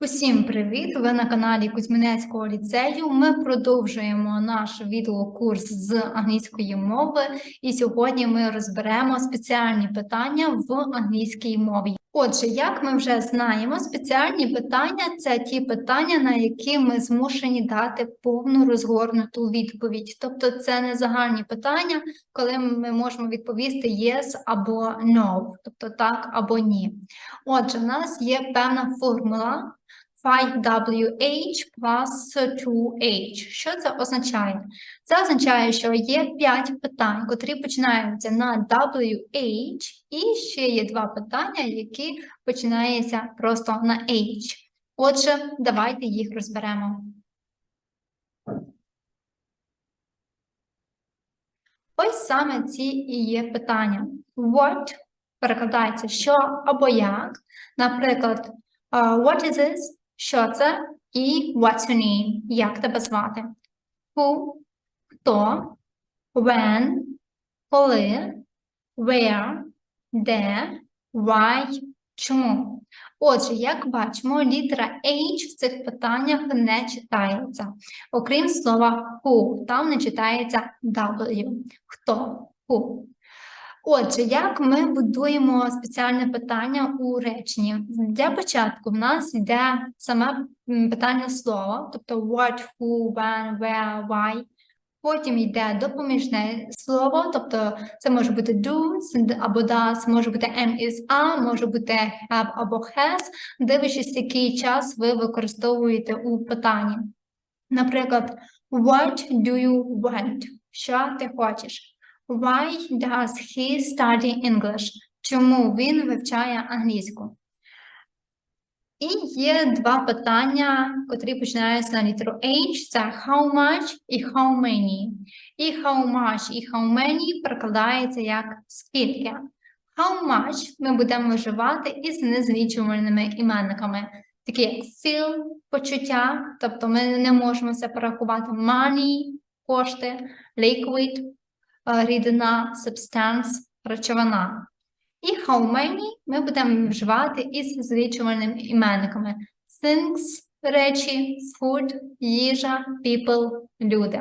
Усім привіт! Ви на каналі Кузьминецького ліцею. Ми продовжуємо наш відеокурс з англійської мови, і сьогодні ми розберемо спеціальні питання в англійській мові. Отже, як ми вже знаємо, спеціальні питання це ті питання, на які ми змушені дати повну розгорнуту відповідь. Тобто, це не загальні питання, коли ми можемо відповісти yes або no, тобто так або ні. Отже, в нас є певна формула. 5WH plus 2H. Що це означає? Це означає, що є 5 питань, котрі починаються на WH, і ще є два питання, які починаються просто на H. Отже, давайте їх розберемо. Ось саме ці і є питання. What перекладається що або як. Наприклад, what is this? Що це? І what's your name? Як тебе звати? Who? Хто? When? Коли? Where? Де? Why? Чому? Отже, як бачимо, літера H в цих питаннях не читається. Окрім слова who, там не читається W. Хто? Who. Отже, як ми будуємо спеціальне питання у реченні? Для початку в нас йде саме питання слова, тобто what, who, when, where, why. Потім йде допоміжне слово, тобто це може бути do's або does, може бути am is are, може бути have або has, дивлячись, який час ви використовуєте у питанні. Наприклад, what do you want? Що ти хочеш? Why does he study English? Чому він вивчає англійську? І є два питання, котрі починаються на літеру H. Це how much і how many. І how much і how many перекладається як скільки. How much ми будемо вживати із незлічувальними іменниками, такі як feel, почуття, тобто ми не можемо це порахувати money, кошти, liquid, рідина, substance, речовина. І how many ми будемо вживати із злічувальними іменниками. Things – речі, food – їжа, people – люди.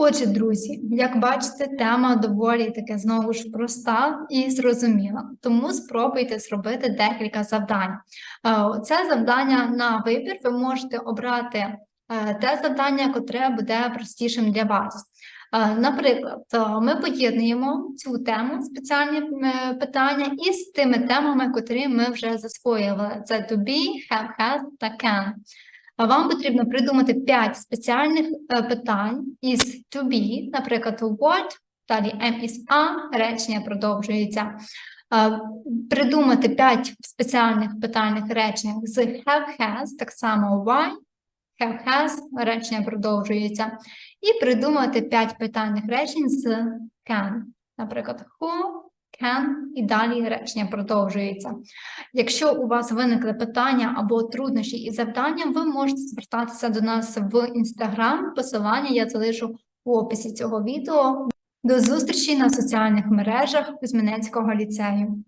Отже, друзі, як бачите, тема доволі таке знову ж проста і зрозуміла. Тому спробуйте зробити декілька завдань. Е, Це завдання на вибір. Ви можете обрати е, те завдання, котре буде простішим для вас. Наприклад, ми поєднуємо цю тему, спеціальні е, питання, із тими темами, котрі ми вже засвоїли. Це to be, have, has та can. Вам потрібно придумати 5 спеціальних е, питань із to be, наприклад, what, далі am is are, речення продовжується. Придумати 5 спеціальних питальних речень з have, has, так само why, have, has, речення продовжується. І придумати 5 питальних речень з can. Наприклад, who, can і далі речення продовжується. Якщо у вас виникли питання або труднощі із завданням, ви можете звертатися до нас в Instagram. Посилання я залишу у описі цього відео. До зустрічі на соціальних мережах Кузьминецького ліцею.